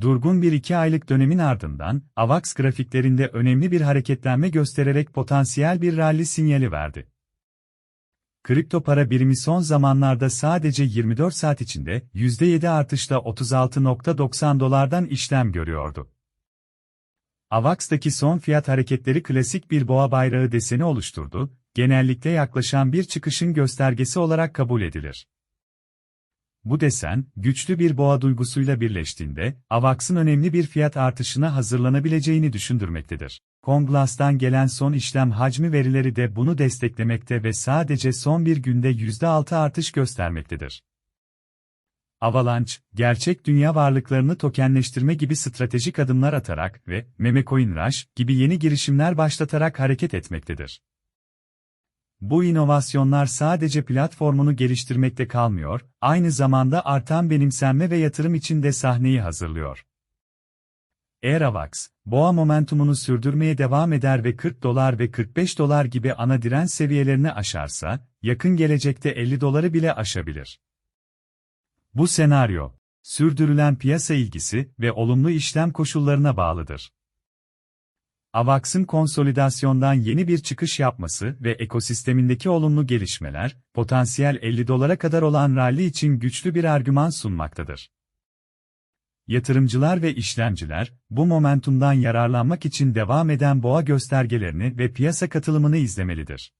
durgun bir iki aylık dönemin ardından, AVAX grafiklerinde önemli bir hareketlenme göstererek potansiyel bir rally sinyali verdi. Kripto para birimi son zamanlarda sadece 24 saat içinde %7 artışla 36.90 dolardan işlem görüyordu. AVAX'taki son fiyat hareketleri klasik bir boğa bayrağı deseni oluşturdu, genellikle yaklaşan bir çıkışın göstergesi olarak kabul edilir. Bu desen, güçlü bir boğa duygusuyla birleştiğinde, AVAX'ın önemli bir fiyat artışına hazırlanabileceğini düşündürmektedir. Konglas'tan gelen son işlem hacmi verileri de bunu desteklemekte ve sadece son bir günde %6 artış göstermektedir. Avalanche, gerçek dünya varlıklarını tokenleştirme gibi stratejik adımlar atarak ve Memecoin Rush gibi yeni girişimler başlatarak hareket etmektedir. Bu inovasyonlar sadece platformunu geliştirmekte kalmıyor, aynı zamanda artan benimsenme ve yatırım için de sahneyi hazırlıyor. Eğer AVAX, boğa momentumunu sürdürmeye devam eder ve 40 dolar ve 45 dolar gibi ana direnç seviyelerini aşarsa, yakın gelecekte 50 doları bile aşabilir. Bu senaryo, sürdürülen piyasa ilgisi ve olumlu işlem koşullarına bağlıdır. AVAX'ın konsolidasyondan yeni bir çıkış yapması ve ekosistemindeki olumlu gelişmeler, potansiyel 50 dolara kadar olan rally için güçlü bir argüman sunmaktadır. Yatırımcılar ve işlemciler, bu momentumdan yararlanmak için devam eden boğa göstergelerini ve piyasa katılımını izlemelidir.